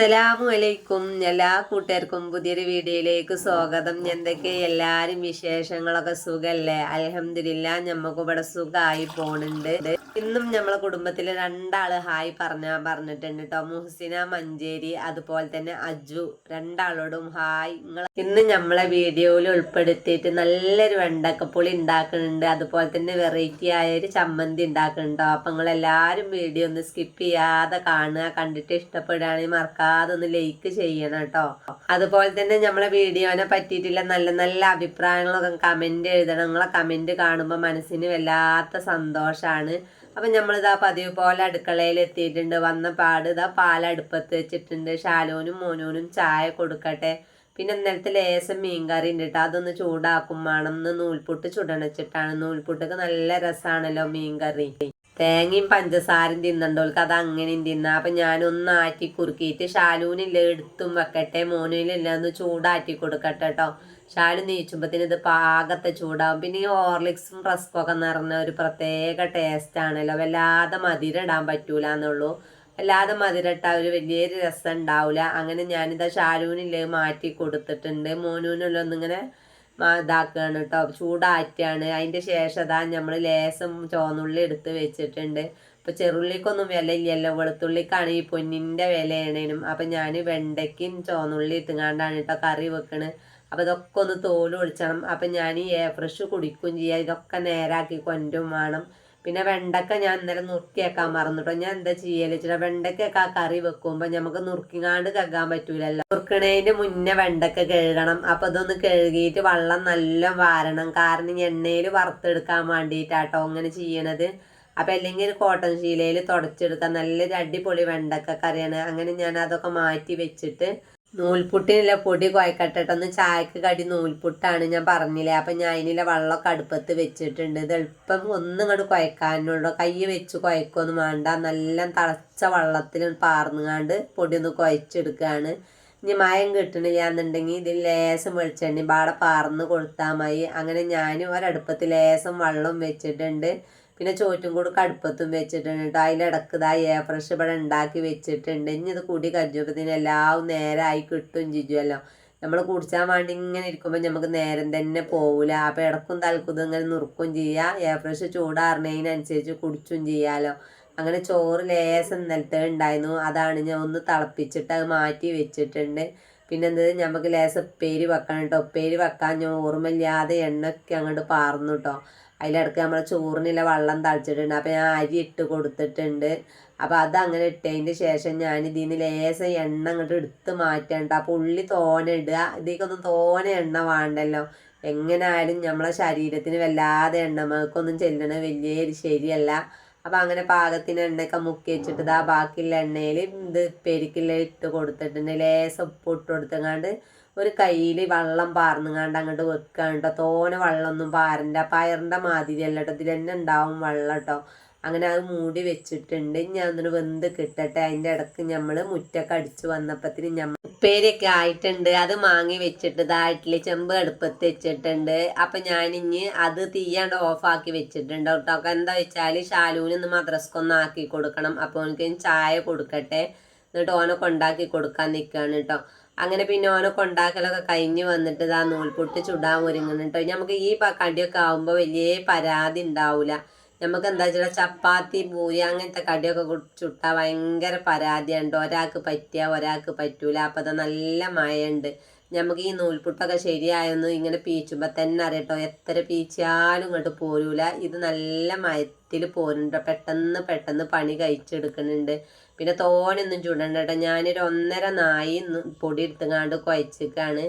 അസ്സലാമു അലൈക്കും എല്ലാ കൂട്ടുകാർക്കും പുതിയൊരു വീഡിയോയിലേക്ക് സ്വാഗതം. എന്തൊക്കെ എല്ലാരും വിശേഷങ്ങളൊക്കെ സുഖല്ലേ? അലഹമില്ല ഞമ്മക്ക് ഇവിടെ സുഖമായി പോണുണ്ട്. ഇന്നും നമ്മളെ കുടുംബത്തിലെ രണ്ടാൾ ഹായ് പറഞ്ഞ പറഞ്ഞിട്ടുണ്ട് കേട്ടോ മുഹസിന മഞ്ചേരി അതുപോലെ തന്നെ അജു. രണ്ടാളോടും ഹായ്. നിങ്ങൾ ഇന്ന് നമ്മളെ വീഡിയോയിൽ ഉൾപ്പെടുത്തിയിട്ട് നല്ലൊരു വെണ്ടക്കപ്പുളി ഉണ്ടാക്കുന്നുണ്ട് അതുപോലെ തന്നെ വെറൈറ്റി ആയ ഒരു ചമ്മന്തി ഉണ്ടാക്കുന്നുണ്ടോ അപ്പൊ നിങ്ങൾ എല്ലാവരും വീഡിയോ ഒന്ന് സ്കിപ്പ് ചെയ്യാതെ കാണുക. കണ്ടിട്ട് ഇഷ്ടപ്പെടുകയാണെങ്കിൽ മറക്കാതെ ഒന്ന് ലൈക്ക് ചെയ്യണം കേട്ടോ. അതുപോലെ തന്നെ നമ്മളെ വീഡിയോനെ പറ്റിയിട്ടുള്ള നല്ല നല്ല അഭിപ്രായങ്ങളൊക്കെ കമന്റ് എഴുതണം. നിങ്ങളെ കമന്റ് കാണുമ്പോൾ മനസ്സിന് വല്ലാത്ത സന്തോഷാണ്. അപ്പൊ നമ്മളിതാ പതിവ് പോലെ അടുക്കളയിൽ എത്തിയിട്ടുണ്ട്. വന്ന പാട് ഇതാ പാലടുപ്പത്ത് വെച്ചിട്ടുണ്ട്. ഷാലോനും മോനോനും ചായ കൊടുക്കട്ടെ. പിന്നെ ഇന്നലത്തെ ലേശം മീൻകറി ഉണ്ട് കേട്ടോ. അതൊന്ന് ചൂടാക്കും വേണം. നൂൽപുട്ട് ചുടണച്ചിട്ടാണ് നൂൽപുട്ടൊക്കെ നല്ല രസമാണല്ലോ മീൻകറി. തേങ്ങയും പഞ്ചസാരയും തിന്നണ്ടോൾക്ക് അത് അങ്ങനെയും തിന്ന. അപ്പൊ ഞാനൊന്ന് ആറ്റി കുറുക്കിയിട്ട് ഷാലൂനില്ല എടുത്തും വെക്കട്ടെ മോനിലില്ല ഒന്ന് ചൂടാറ്റി കൊടുക്കട്ടെ കേട്ടോ ഷാലു നീച്ചുമ്പത്തിന് ഇത് പാകത്തെ ചൂടാവും. പിന്നെ ഈ ഹോർലിക്സും റസ്കും ഒക്കെ നിറഞ്ഞ ഒരു പ്രത്യേക ടേസ്റ്റ് ആണല്ലോ. വല്ലാതെ മധുരം ഇടാൻ പറ്റൂല എന്നുള്ളൂ വല്ലാതെ മധുരം ഒരു വലിയൊരു രസം ഉണ്ടാവില്ല അങ്ങനെ ഞാനിതാ ഷാലൂനില്ല മാറ്റി കൊടുത്തിട്ടുണ്ട്. മോനൂനുള്ള ഒന്നിങ്ങനെ ഇതാക്കുകയാണ് കേട്ടോ. ചൂടാറ്റാണ്. അതിന്റെ ശേഷം അതാ നമ്മൾ ലേസം ചുവന്നുള്ളി എടുത്ത് വെച്ചിട്ടുണ്ട്. ഇപ്പം ചെറുള്ളിക്കൊന്നും വില ഇല്ലല്ലോ വെളുത്തുള്ളിക്കാണ് ഈ പൊന്നിന്റെ വിലയാണേനും. അപ്പം ഞാൻ വെണ്ടയ്ക്കും ചുവന്നുള്ളി ഇട്ടുങ്ങാണ്ടാണ് കേട്ടോ കറി വെക്കണത് അപ്പം ഇതൊക്കെ ഒന്ന് തോൽ ഒളിച്ചണം അപ്പം ഞാൻ ഈ എയർ ഫ്രഷ് കുടിക്കും ചെയ്യാം. ഇതൊക്കെ നേരാക്കി കൊണ്ടും വേണം. പിന്നെ വെണ്ടക്ക ഞാൻ ഇന്നലെ നുറുക്കിയേക്കാൻ മറന്നിട്ടോ ഞാൻ എന്താ ചെയ്യൽ വെച്ചാൽ വെണ്ടക്കൊക്കെ ആ കറി വെക്കുമ്പോൾ നമുക്ക് നുറുക്കിങ്ങാണ്ട് കേൾക്കാൻ പറ്റൂലല്ലോ. നുറുക്കണേന് മുന്നേ വെണ്ടക്ക കഴുകണം. അപ്പൊ അതൊന്ന് കഴുകിയിട്ട് വെള്ളം നല്ല വാരണം. കാരണം എണ്ണയിൽ വറുത്തെടുക്കാൻ വേണ്ടിയിട്ടാട്ടോ അങ്ങനെ ചെയ്യണത്. അപ്പൊ അല്ലെങ്കിൽ കോട്ടൺ ശീലയിൽ തുടച്ചെടുക്കാൻ നല്ലൊരു അടിപൊളി വെണ്ടക്ക കറിയാണ്. അങ്ങനെ ഞാൻ അതൊക്കെ മാറ്റി വെച്ചിട്ട് നൂൽപുട്ടിനുള്ള പൊടി കുഴക്കട്ടെട്ടൊന്ന് ചായക്ക് കടി നൂൽപുട്ടാണ് ഞാൻ പറഞ്ഞില്ലേ. അപ്പം ഞാൻ അതിനുള്ള വെള്ളമൊക്കെ അടുപ്പത്ത് വെച്ചിട്ടുണ്ട്. ഇത് എളുപ്പം ഒന്നും ഇങ്ങോട്ട് കുഴക്കാനുള്ളൂ കൈ വെച്ച് കുഴക്കൊന്നും വേണ്ട. നല്ല തിളച്ച വെള്ളത്തിൽ പാർന്നുകാണ്ട് പൊടി ഒന്ന് കുഴച്ചെടുക്കുകയാണ് ഇനി മയം കിട്ടണില്ല എന്നുണ്ടെങ്കിൽ ഇതിൽ ലേസം വെളിച്ചെണ്ണി പാടെ പാർന്ന് കൊടുത്താൽ മതി. അങ്ങനെ ഞാൻ ഒരടുപ്പത്ത് ലേസം വെള്ളം വെച്ചിട്ടുണ്ട്. പിന്നെ ചോറ്റും കൂടെ കടുപ്പത്തും വെച്ചിട്ടുണ്ട്. കേട്ടോ അതിലിടക്ക് ഇതാ എയർ ഫ്രഷ് ഇവിടെ ഉണ്ടാക്കി വെച്ചിട്ടുണ്ട്. ഇനി ഇത് കൂടി കജ്ജുമ്പത്തിന് എല്ലാം നേരമായി കിട്ടും ജിജുവല്ലോ നമ്മൾ കുടിച്ചാൻ വേണ്ടി ഇങ്ങനെ ഇരിക്കുമ്പോൾ നമുക്ക് നേരം തന്നെ പോവില്ല അപ്പോൾ ഇടക്കും തലക്കും ഇങ്ങനെ നുറുക്കും ചെയ്യാം. എയർ ഫ്രഷ് ചൂടാറുന്നതിനനുസരിച്ച് കുടിച്ചും ചെയ്യാമല്ലോ അങ്ങനെ ചോറ് ലേസം ഇന്നലത്തെ ഉണ്ടായിരുന്നു. അതാണ് ഞാൻ ഒന്ന് തിളപ്പിച്ചിട്ട് അത് മാറ്റി വെച്ചിട്ടുണ്ട്. പിന്നെ എന്തത് നമുക്ക് ലേസം ഉപ്പേരി വെക്കണം കേട്ടോ. ഉപ്പേരി വെക്കാൻ ഞാൻ ഓർമ്മയില്ലാതെ എണ്ണയൊക്കെ അങ്ങോട്ട് പാർന്നു കേട്ടോ. അതിലിടക്ക് നമ്മൾ ചോറിനുള്ള വെള്ളം തളിച്ചിട്ടുണ്ട്. അപ്പോൾ ഞാൻ അരി ഇട്ട് കൊടുത്തിട്ടുണ്ട്. അപ്പോൾ അത് അങ്ങനെ ഇട്ടതിന്റെ ശേഷം ഞാൻ ഇതിന് ലേശം എണ്ണ അങ്ങോട്ട് എടുത്ത് മാറ്റേണ്ട അപ്പോൾ ഉള്ളി തോന ഇടുക. ഇതിലേക്കൊന്നും തോന എണ്ണ വേണ്ടല്ലോ. എങ്ങനായാലും നമ്മളെ ശരീരത്തിന് വല്ലാതെ എണ്ണമൊക്കൊന്നും ചെല്ലണ വലിയൊരു ശരിയല്ല. അപ്പം അങ്ങനെ പാകത്തിന് എണ്ണയൊക്കെ മുക്കി വെച്ചിട്ട് ഇതാ ബാക്കിയുള്ള എണ്ണയിൽ ഇത് പെരിക്കില്ല ഇട്ട് കൊടുത്തിട്ടുണ്ട്. ലേശം ഉപ്പ് ഇട്ട് കൊടുത്തങ്ങാണ്ട് ഒരു കയ്യിൽ വെള്ളം പാർന്നുങ്ങാണ്ട് അങ്ങോട്ട് വെക്കാണ്ട കേട്ടോ തോനെ വെള്ളമൊന്നും പാരണ്ട. പയറിന്റെ മാതിരി അല്ല കേട്ടോ ഇതിൽ തന്നെ ഉണ്ടാവും വെള്ളം കേട്ടോ അങ്ങനെ അത് മൂടി വെച്ചിട്ടുണ്ട്. ഞാൻ അതിന് വെന്ത് കിട്ടട്ടെ. അതിന്റെ ഇടയ്ക്ക് നമ്മൾ മുറ്റൊക്കെ അടിച്ചു വന്നപ്പത്തിന് ഞമ്മ ഉപ്പേരിയൊക്കെ ആയിട്ടുണ്ട്. അത് മാങ്ങി വെച്ചിട്ട് താഴ്ത്തിൽ ചെമ്പ് അടുപ്പത്ത് വെച്ചിട്ടുണ്ട്. അപ്പം ഞാനിഞ്ഞ് അത് തീയാണ്ട് ഓഫാക്കി വെച്ചിട്ടുണ്ട് കേട്ടോ എന്താ വെച്ചാൽ ഷാലൂനിന്ന് മദ്രസ്ക്കൊന്ന് ആക്കി കൊടുക്കണം. അപ്പോൾ എനിക്ക് ചായ കൊടുക്കട്ടെ. എന്നിട്ട് ഓനൊക്കെ ഉണ്ടാക്കി കൊടുക്കാൻ നിൽക്കുകയാണ് കേട്ടോ അങ്ങനെ പിന്നെ ഓനൊക്കെ കൊണ്ടാക്കലൊക്കെ കഴിഞ്ഞ് വന്നിട്ട് ഇതാ നൂൽപൊട്ട് ചുടാൻ ഒരുങ്ങുന്നുണ്ടോ നമുക്ക് ഈ കടിയൊക്കെ ആകുമ്പോൾ വലിയ പരാതി ഉണ്ടാവില്ല നമുക്ക് എന്താ വെച്ചാൽ ചപ്പാത്തി പൂരി അങ്ങനത്തെ കടിയൊക്കെ ചുട്ടാൽ ഭയങ്കര പരാതിയുണ്ട് ഒരാൾക്ക് പറ്റിയ ഒരാൾക്ക് പറ്റൂല. അപ്പം അത് നല്ല മഴയുണ്ട്. നമുക്ക് ഈ നൂൽപുട്ടൊക്കെ ശരിയായെന്ന് ഇങ്ങനെ പീച്ചുമ്പോൾ തന്നെ അറിയട്ടോ എത്ര പീച്ചാലും ഇങ്ങോട്ട് പോരൂല. ഇത് നല്ല മയത്തിൽ പോരുന്നുണ്ട് പെട്ടെന്ന് പെട്ടെന്ന് പണി കഴിച്ചെടുക്കുന്നുണ്ട്. പിന്നെ തോനൊന്നും ചുടണ്ട ഞാനൊരു ഒന്നര നായി പൊടി എടുത്തുങ്ങാണ്ട് കുഴച്ചിക്കാണ്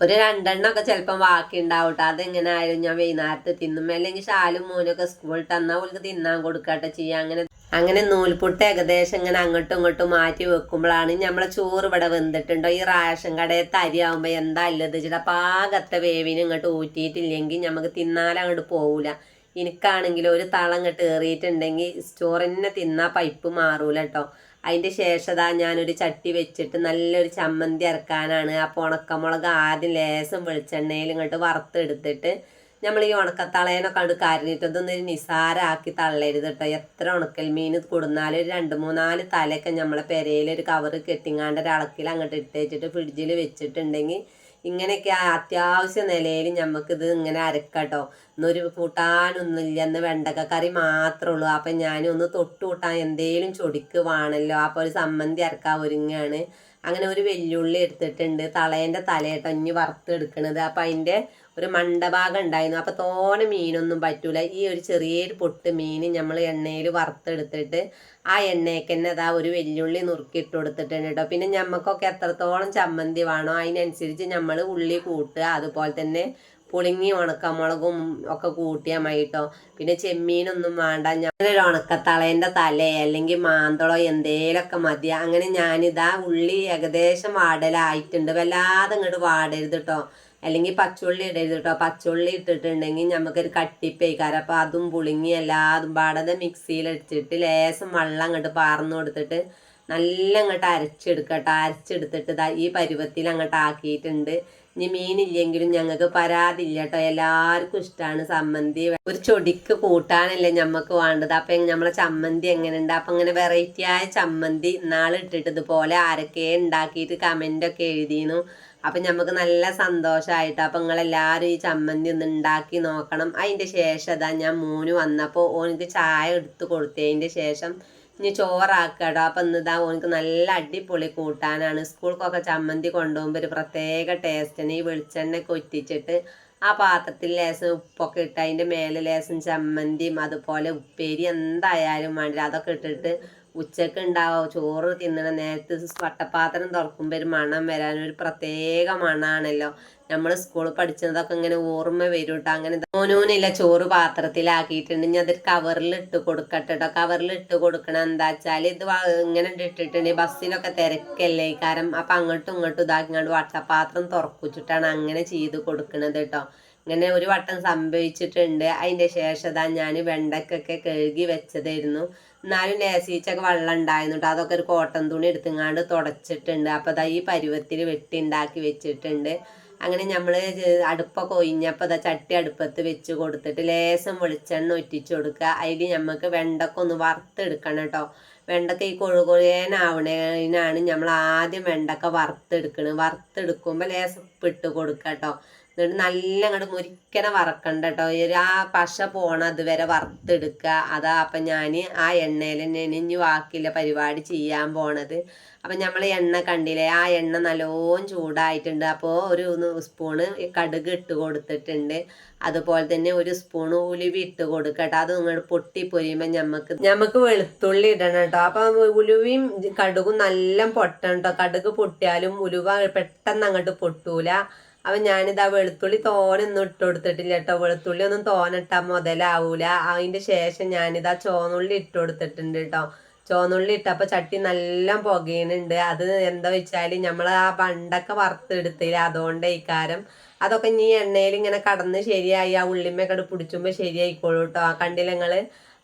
ഒരു രണ്ടെണ്ണമൊക്കെ ചിലപ്പം ബാക്കി ഉണ്ടാവും കേട്ടോ അതെങ്ങനെ ആയാലും ഞാൻ വൈകുന്നേരത്ത് തിന്നും. അല്ലെങ്കിൽ ശാലും മോനൊക്കെ സ്കൂളിൽ തന്നാൽ അവൾക്ക് തിന്നാൻ കൊടുക്കട്ടെ ചെയ്യാം. അങ്ങനെ അങ്ങനെ നൂൽപുട്ട് ഏകദേശം ഇങ്ങനെ അങ്ങോട്ടും ഇങ്ങോട്ടും മാറ്റി വെക്കുമ്പോഴാണ് നമ്മളെ ചോറ് ഇവിടെ വെന്തിട്ടുണ്ടോ? ഈ റേഷൻ കടയത്തെ തരി ആകുമ്പോൾ എന്താ അല്ലത് ചേട്ടാ പാകത്തെ വേവിന് ഇങ്ങോട്ട് ഊറ്റിയിട്ടില്ലെങ്കിൽ നമുക്ക് തിന്നാലും അങ്ങോട്ട് പോവില്ല എനിക്കാണെങ്കിൽ ഒരു തളം ഇങ്ങോട്ട് ഏറിയിട്ടുണ്ടെങ്കിൽ ചോറിനെ തിന്നാൽ പൈപ്പ് മാറൂല കേട്ടോ അതിന്റെ ശേഷം ഞാനൊരു ചട്ടി വെച്ചിട്ട് നല്ലൊരു ചമ്മന്തി ഇറക്കാനാണ് അപ്പോൾ ഉണക്കമുളക് ആദ്യം ലേശം വെളിച്ചെണ്ണയിൽ ഇങ്ങോട്ട് വറുത്തെടുത്തിട്ട് നമ്മൾ ഈ ഉണക്കത്തളയനൊക്കെ കണ്ട് കരഞ്ഞിട്ട് ഇതൊന്നും നിസാരാക്കി തള്ളരുത് കേട്ടോ എത്ര ഉണക്കൽ മീൻ കൊടുന്നാലും ഒരു രണ്ട് മൂന്നാൽ തലയൊക്കെ നമ്മളെ പെരയിൽ ഒരു കവറ് കെട്ടിങ്ങാണ്ട് ഒരു അളക്കിൽ അങ്ങോട്ട് ഇട്ട് വെച്ചിട്ട് ഫ്രിഡ്ജിൽ വെച്ചിട്ടുണ്ടെങ്കിൽ ഇങ്ങനെയൊക്കെ അത്യാവശ്യ നിലയിൽ ഇത് ഇങ്ങനെ അരക്കട്ടോ. ഇന്നൊരു കൂട്ടാനൊന്നുമില്ല. എന്ന് വെണ്ടക്ക കറി മാത്രമേ ഉള്ളൂ. അപ്പം ഒന്ന് തൊട്ട് കൂട്ടാൻ എന്തേലും ചൊടിക്ക് വേണമല്ലോ. അപ്പോൾ ഒരു സമ്മന്തി അരക്കാൻ ഒരുങ്ങാണ്. അങ്ങനെ ഒരു വെല്ലുള്ളി എടുത്തിട്ടുണ്ട്. തളേന്റെ തലയിട്ടോ ഇനി വറുത്തെടുക്കണത്. അപ്പം അതിന്റെ ഒരു മണ്ടഭാഗം ഉണ്ടായിരുന്നു. അപ്പോൾ തോനെ മീനൊന്നും പറ്റൂല. ഈ ഒരു ചെറിയൊരു പൊട്ട് മീൻ നമ്മൾ എണ്ണയിൽ വറുത്തെടുത്തിട്ട് ആ എണ്ണയ്ക്ക് തന്നെ അതാ ഒരു വെല്ലുള്ളി നുറുക്കിയിട്ട് കൊടുത്തിട്ടുണ്ട് കേട്ടോ പിന്നെ ഞമ്മക്കൊക്കെ എത്രത്തോളം ചമ്മന്തി വേണോ അതിനനുസരിച്ച് നമ്മൾ ഉള്ളി കൂട്ടുക അതുപോലെ തന്നെ പുളിങ്ങി ഉണക്കമുളകും ഒക്കെ കൂട്ടിയാൽ മതി കേട്ടോ പിന്നെ ചെമ്മീനൊന്നും വേണ്ട. ഞാനൊരു ഉണക്കത്തളേന്റെ തല അല്ലെങ്കിൽ മാന്തളോ എന്തേലൊക്കെ മതി. അങ്ങനെ ഞാനിതാ ഉള്ളി ഏകദേശം വാടലായിട്ടുണ്ട്. വല്ലാതെ ഇങ്ങോട്ട് വാടരുത് കേട്ടോ അല്ലെങ്കിൽ പച്ചുള്ളി ഇടരുത് കേട്ടോ. പച്ചുള്ളി ഇട്ടിട്ടുണ്ടെങ്കിൽ നമുക്കൊരു കട്ടിപ്പേക്കാരം. അപ്പോൾ അതും പുളിങ്ങി എല്ലാതും മിക്സിയിൽ അടിച്ചിട്ട് ലേശം വെള്ളം അങ്ങോട്ട് പാർന്നു കൊടുത്തിട്ട് നല്ല അങ്ങോട്ട് അരച്ചെടുക്കട്ടോ. അരച്ചെടുത്തിട്ട് ഈ പരുവത്തിൽ അങ്ങോട്ട് ആക്കിയിട്ടുണ്ട്. ഇനി മീനില്ലെങ്കിലും ഞങ്ങൾക്ക് പരാതില്ല കേട്ടോ. എല്ലാവർക്കും ഇഷ്ടമാണ് ചമ്മന്തി. ഒരു ചൊടിക്ക് കൂട്ടാനല്ലേ നമുക്ക് വേണ്ടത്. അപ്പം നമ്മളെ ചമ്മന്തി എങ്ങനെയുണ്ട്? അപ്പം ഇങ്ങനെ വെറൈറ്റി ആയ ചമ്മന്തി ഇന്നാളിട്ടിട്ട് ഇതുപോലെ ആരൊക്കെ ഉണ്ടാക്കിയിട്ട് കമന്റൊക്കെ എഴുതിയിരുന്നു അപ്പം നമുക്ക് നല്ല സന്തോഷമായിട്ട് അപ്പം നിങ്ങളെല്ലാവരും ഈ ചമ്മന്തി ഒന്ന് ഉണ്ടാക്കി നോക്കണം. അതിന്റെ ശേഷം അതാ ഞാൻ മൂന്ന് വന്നപ്പോൾ ഓനിക്ക് ചായ എടുത്ത് കൊടുത്തതിന്റെ ശേഷം ഇനി ചോറാക്കട്ടോ അപ്പം ഇന്നിതാ ഓനിക്ക് നല്ല അടിപൊളി കൂട്ടാനാണ്. സ്കൂൾക്കൊക്കെ ചമ്മന്തി കൊണ്ടുപോകുമ്പോൾ ഒരു പ്രത്യേക ടേസ്റ്റിന് ഈ വെളിച്ചെണ്ണ കൊറ്റിച്ചിട്ട് ആ പാത്രത്തിൽ ലേശം ഉപ്പൊക്കെ ഇട്ട് അതിന്റെ മേലെ ലേശം ചമ്മന്തിയും അതുപോലെ ഉപ്പേരി എന്തായാലും വേണ്ടില്ല. അതൊക്കെ ഇട്ടിട്ട് ഉച്ചയ്ക്ക് ഉണ്ടാവും ചോറ് തിന്നണ. നേരത്ത് വട്ടപ്പാത്രം തുറക്കുമ്പോൾ ഒരു മണം വരാൻ ഒരു പ്രത്യേക മണമാണല്ലോ നമ്മൾ സ്കൂളിൽ പഠിച്ചതൊക്കെ ഇങ്ങനെ ഓർമ്മ വരും കേട്ടോ അങ്ങനെ മോനൂനില്ല ചോറ് പാത്രത്തിലാക്കിയിട്ടുണ്ട്. ഇനി അതൊരു കവറിൽ ഇട്ട് കൊടുക്കട്ടെ കേട്ടോ കവറിൽ ഇട്ട് കൊടുക്കണം. എന്താ വെച്ചാൽ ഇത് ഇങ്ങനെ ഇട്ടിട്ടുണ്ട്. ബസ്സിലൊക്കെ തിരക്കല്ലേ. കാരണം അപ്പം അങ്ങോട്ടും ഇങ്ങോട്ടും ഇതാക്കിങ്ങാണ്ട് വട്ടപ്പാത്രം തുറക്കുച്ചിട്ടാണ് അങ്ങനെ ചെയ്ത് കൊടുക്കണത് കേട്ടോ ഇങ്ങനെ ഒരു വട്ടം സംഭവിച്ചിട്ടുണ്ട്. അതിന്റെ ശേഷം ഞാൻ വെണ്ടക്കൊക്കെ കഴുകി വെച്ചതായിരുന്നു. എന്നാലും ലേസീച്ചൊക്കെ വെള്ളം ഉണ്ടായിരുന്നു കേട്ടോ അതൊക്കെ ഒരു കോട്ടൺ തുണി എടുത്തുങ്ങാണ്ട് തുടച്ചിട്ടുണ്ട്. അപ്പോൾ അതാ ഈ പരുവത്തിൽ വെട്ടി ഉണ്ടാക്കി വെച്ചിട്ടുണ്ട്. അങ്ങനെ നമ്മൾ അടുപ്പൊക്കെ ഒഴിഞ്ഞപ്പോൾ അതാ ചട്ടി അടുപ്പത്ത് വെച്ച് കൊടുത്തിട്ട് ലേശം വെളിച്ചെണ്ണ ഒറ്റിച്ച് കൊടുക്കുക അതിൽ നമുക്ക് വെണ്ടക്ക ഒന്ന് വറുത്തെടുക്കണം കേട്ടോ വെണ്ടക്ക ഈ കൊഴുകൊഴേനാവണേനാണ് നമ്മൾ ആദ്യം വെണ്ടക്ക വറുത്തെടുക്കണം. വറുത്തെടുക്കുമ്പോൾ ലേശം ഇട്ട് കൊടുക്കുക കേട്ടോ എന്നിട്ട് നല്ല അങ്ങോട്ട് മുരിക്കനെ വറക്കണ്ട കേട്ടോ ഒരു ആ പശ പോണ അതുവരെ വറുത്തെടുക്കുക. അതാ അപ്പം ഞാൻ ആ എണ്ണയിൽ തന്നെ ഇനി ബാക്കിയുള്ള പരിപാടി ചെയ്യാൻ പോണത്. അപ്പം നമ്മൾ എണ്ണ കണ്ടില്ലേ? ആ എണ്ണ നല്ലോണം ചൂടായിട്ടുണ്ട്. അപ്പോൾ ഒരു സ്പൂണ് കടുക് ഇട്ട് കൊടുത്തിട്ടുണ്ട്. അതുപോലെ തന്നെ ഒരു സ്പൂൺ ഉലുവി ഇട്ട് കൊടുക്കട്ടെ. അത് ഇങ്ങോട്ട് പൊട്ടി പൊരിയുമ്പോൾ ഞമ്മക്ക് ഞമ്മക്ക് വെളുത്തുള്ളി ഇടണം കേട്ടോ. അപ്പം ഉലുവയും കടുകും നല്ല പൊട്ടണം കേട്ടോ. കടുക് പൊട്ടിയാലും ഉലുവ പെട്ടെന്ന് അങ്ങോട്ട് പൊട്ടൂല. അപ്പം ഞാനിതാ വെളുത്തുള്ളി തോനൊന്നും ഇട്ട് കൊടുത്തിട്ടില്ല കേട്ടോ വെളുത്തുള്ളി ഒന്നും തോനിട്ടാൽ മുതലാവൂല. അതിന്റെ ശേഷം ഞാനിതാ ചോന്നുള്ളി ഇട്ട് കൊടുത്തിട്ടുണ്ട് കേട്ടോ ചോന്നുള്ളി ഇട്ടപ്പോൾ ചട്ടി നല്ല പുകയുന്നുണ്ട് അത് എന്താ വെച്ചാൽ നമ്മൾ ആ പണ്ടൊക്കെ വറുത്തെടുത്തില്ല. അതുകൊണ്ട് ഇക്കാരം അതൊക്കെ ഇനി എണ്ണയിൽ ഇങ്ങനെ കടന്ന് ശരിയായി. ആ ഉള്ളിമ്മയൊക്കെ പിടിച്ചുമ്പോൾ ശരിയായിക്കോളൂ കേട്ടോ ആ കണ്ടില്ല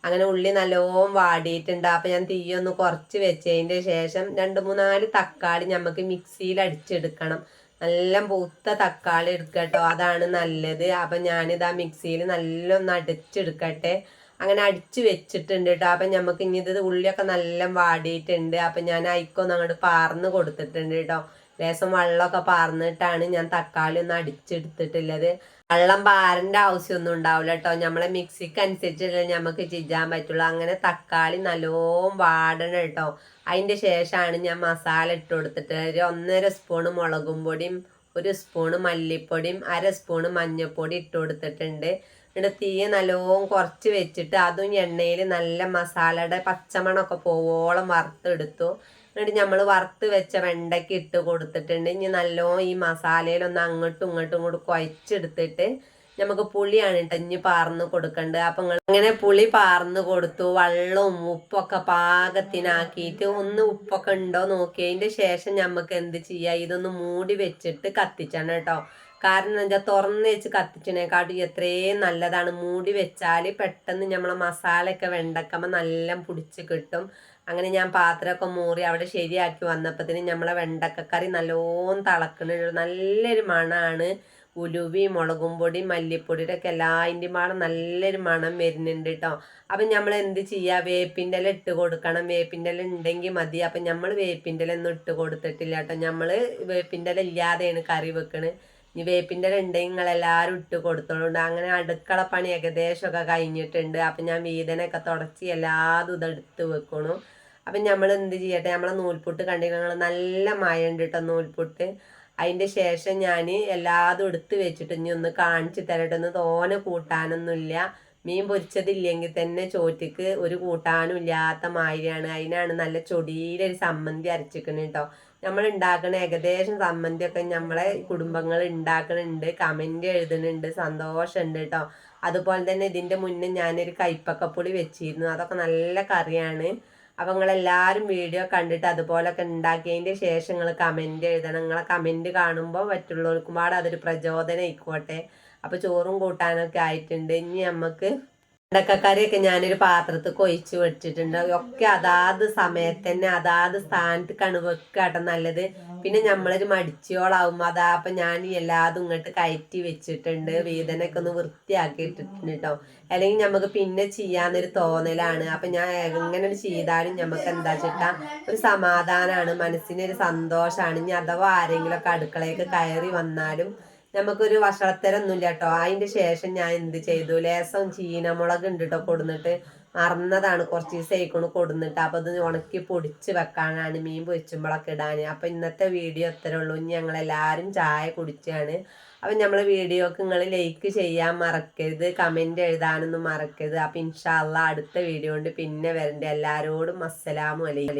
അങ്ങനെ ഉള്ളി നല്ലോം വാടിയിട്ടുണ്ട്. അപ്പം ഞാൻ തീയൊന്ന് കുറച്ച് വെച്ചതിന്റെ ശേഷം രണ്ട് മൂന്നാൽ തക്കാളി നമുക്ക് മിക്സിയിൽ അടിച്ചെടുക്കണം നല്ല പൂത്ത തക്കാളി എടുക്കട്ടോ. കേട്ടോ അതാണ് നല്ലത്. അപ്പം ഞാനിതാ മിക്സിയിൽ നല്ലൊന്ന് അടിച്ചെടുക്കട്ടെ. അങ്ങനെ അടിച്ചു വെച്ചിട്ടുണ്ട് കേട്ടോ അപ്പം നമുക്ക് ഇനി ഇത് ഉള്ളിയൊക്കെ നല്ല വാടിയിട്ടുണ്ട്. അപ്പം ഞാൻ അയിക്കൊന്ന് അങ്ങോട്ട് പാർന്ന് കൊടുത്തിട്ടുണ്ട് കേട്ടോ ലേശം വെള്ളമൊക്കെ പാർന്നിട്ടാണ് ഞാൻ തക്കാളി ഒന്ന് അടിച്ചെടുത്തിട്ടുള്ളത്. വെള്ളം പാരേണ്ട ആവശ്യമൊന്നും ഉണ്ടാവില്ല കേട്ടോ. നമ്മളെ മിക്സിക്ക് അനുസരിച്ചല്ലേ നമുക്ക് ചെയ്യാൻ പറ്റുള്ളൂ. അങ്ങനെ തക്കാളി നല്ലോം വാടണം കേട്ടോ. അതിന്റെ ശേഷമാണ് ഞാൻ മസാല ഇട്ട് കൊടുത്തിട്ട് ഒരു ഒന്നര സ്പൂണ് മുളകും പൊടിയും ഒരു സ്പൂണ് മല്ലിപ്പൊടിയും അര സ്പൂണ് മഞ്ഞൾപ്പൊടി ഇട്ട് കൊടുത്തിട്ടുണ്ട്. എന്നിട്ട് തീ നല്ലോം കുറച്ച് വെച്ചിട്ട് അതും എണ്ണയിൽ നല്ല മസാലയുടെ പച്ചമണമൊക്കെ പോവോളം വറുത്തെടുത്തു. എന്നിട്ട് നമ്മൾ വറുത്ത് വെച്ച വെണ്ടയ്ക്ക് ഇട്ട് കൊടുത്തിട്ടുണ്ട്. ഇനി നല്ലോ ഈ മസാലയിലൊന്ന് അങ്ങോട്ടും ഇങ്ങോട്ടും കൂടി കുഴച്ചെടുത്തിട്ട് നമുക്ക് പുളിയാണ് കേട്ടോ ഇനി പാർന്ന് കൊടുക്കേണ്ടത് അപ്പം അങ്ങനെ പുളി പാർന്ന് കൊടുത്തു വെള്ളവും ഉപ്പൊക്കെ പാകത്തിനാക്കിയിട്ട് ഒന്ന് ഉപ്പൊക്കെ ഉണ്ടോ നോക്കിയതിന്റെ ശേഷം നമുക്ക് എന്ത് ചെയ്യാം? ഇതൊന്ന് മൂടി വെച്ചിട്ട് കത്തിച്ചാണ് കേട്ടോ കാരണം എന്താ തുറന്ന് വെച്ച് കത്തിച്ചതിനെക്കാട്ടും എത്രയും നല്ലതാണ്. മൂടി വെച്ചാൽ പെട്ടെന്ന് നമ്മളെ മസാലയൊക്കെ വെണ്ടക്കുമ്പോൾ നല്ല പിടിച്ച് കിട്ടും. അങ്ങനെ ഞാൻ പാത്രമൊക്കെ മൂറി അവിടെ ശരിയാക്കി വന്നപ്പോഴത്തേന് നമ്മളെ വെണ്ടക്കക്കറി നല്ലോണം തിളക്കുന്നുണ്ട് നല്ലൊരു മണമാണ് ഉലുവി മുളകും പൊടി മല്ലിപ്പൊടിയുടെ ഒക്കെ എല്ലാതിന്റെ മണം നല്ലൊരു മണം വരുന്നുണ്ട് കേട്ടോ അപ്പം നമ്മൾ എന്ത് ചെയ്യുക വേപ്പിന്റെ ഇല ഇട്ട് കൊടുക്കണം. വേപ്പിന്റെ ഇല ഉണ്ടെങ്കിൽ മതി. അപ്പം നമ്മൾ വേപ്പിന്റെ ഇല ഒന്നും ഇട്ട് കൊടുത്തിട്ടില്ല കേട്ടോ നമ്മൾ വേപ്പിന്റെ ഇല ഇല്ലാതെയാണ് കറി വെക്കണത് ഇനി വേപ്പിന്റെ ഇല ഉണ്ടെങ്കിൽ നിങ്ങളെല്ലാവരും ഇട്ട് കൊടുത്തോളുണ്ട് അങ്ങനെ അടുക്കള പണി ഏകദേശമൊക്കെ കഴിഞ്ഞിട്ടുണ്ട്. അപ്പം ഞാൻ വീതനൊക്കെ തുടച്ച് എല്ലാതും ഇതെടുത്ത് വെക്കണു. അപ്പം നമ്മൾ എന്ത് ചെയ്യട്ടെ? നമ്മളെ നൂൽപുട്ട് കണ്ടിട്ട് നല്ല മഴ നൂൽപുട്ട്. അതിന്റെ ശേഷം ഞാൻ എല്ലാതും എടുത്ത് വെച്ചിട്ട് ഇനി ഒന്ന് കാണിച്ചു തരട്ടെ. ഒന്ന് തോനെ കൂട്ടാനൊന്നുമില്ല മീൻ പൊരിച്ചതില്ലെങ്കിൽ തന്നെ ചോറ്റക്ക് ഒരു കൂട്ടാനും ഇല്ലാത്ത മാതിരിയാണ്. അതിനാണ് നല്ല ചൊടിയിലൊരു സമ്മന്തി അരച്ചിരിക്കുന്നത് കേട്ടോ നമ്മൾ ഉണ്ടാക്കണ ഏകദേശം സമ്മന്തിയൊക്കെ നമ്മളെ കുടുംബങ്ങൾ ഉണ്ടാക്കണുണ്ട് കമന്റ് എഴുതുന്നുണ്ട് സന്തോഷമുണ്ട് കേട്ടോ അതുപോലെ തന്നെ ഇതിന്റെ മുന്നേ ഞാനൊരു കൈപ്പക്കപ്പുളി വെച്ചിരുന്നു. അതൊക്കെ നല്ല കറിയാണ്. അപ്പം നിങ്ങളെല്ലാവരും വീഡിയോ കണ്ടിട്ട് അതുപോലൊക്കെ ഉണ്ടാക്കിയതിന്റെ ശേഷം നിങ്ങൾ കമന്റ് എഴുതണം. നിങ്ങളെ കമന്റ് കാണുമ്പോൾ മറ്റുള്ളവർക്കും പാടെ അതൊരു പ്രചോദനം ആയിക്കോട്ടെ. അപ്പോൾ ചോറും കൂട്ടാനൊക്കെ ആയിട്ടുണ്ട്. ഇനി നമുക്ക് വെണ്ടക്കക്കറിയൊക്കെ ഞാനൊരു പാത്രത്തിൽ കൊഴിച്ച് വെച്ചിട്ടുണ്ട്. ഒക്കെ അതാത് സമയത്ത് തന്നെ അതാത് സ്ഥാനത്തേക്കാണ് വെക്കാട്ടോ നല്ലത്. പിന്നെ നമ്മളൊരു മടിച്ചോളാവുമ്പോൾ അതാ അപ്പം ഞാൻ എല്ലാതും ഇങ്ങോട്ട് കയറ്റി വെച്ചിട്ടുണ്ട്. വീതനൊക്കെ ഒന്ന് വൃത്തിയാക്കി കേട്ടോ അല്ലെങ്കിൽ നമുക്ക് പിന്നെ ചെയ്യാന്നൊരു തോന്നലാണ്. അപ്പം ഞാൻ എങ്ങനെ ചെയ്താലും നമുക്ക് എന്താ വെച്ചിട്ടാ ഒരു സമാധാനമാണ് മനസ്സിനൊരു സന്തോഷാണ്. ഇനി അഥവാ ആരെങ്കിലുമൊക്കെ അടുക്കളയൊക്കെ കയറി വന്നാലും നമുക്കൊരു വഷളത്തരൊന്നുമില്ല കേട്ടോ. അതിന്റെ ശേഷം ഞാൻ എന്ത് ചെയ്തു? ലേസം ചീനമുളക് ഉണ്ട് കേട്ടോ കൊടുന്നിട്ട്. മറന്നതാണ്. കുറച്ച് ദിവസം കൊടുന്നിട്ട്. അപ്പൊ അത് ഉണക്കി പൊടിച്ച് വെക്കാനാണ്. മീൻ പൊരിച്ചുമ്പോഴൊക്കെ ഇടാൻ അപ്പൊ ഇന്നത്തെ വീഡിയോ അത്രേ ഉള്ളൂ. ഇനി ഞങ്ങൾ എല്ലാവരും ചായ കുടിച്ചാണ്. അപ്പൊ നമ്മളെ വീഡിയോക്ക് നിങ്ങൾ ലൈക്ക് ചെയ്യാൻ മറക്കരുത്. കമന്റ് എഴുതാനൊന്നും മറക്കരുത്. അപ്പൊ ഇൻഷാല്ല അടുത്ത വീഡിയോ കൊണ്ട് പിന്നെ വരണ്ട. എല്ലാവരോടും അസ്സലാമു അലൈക്കും.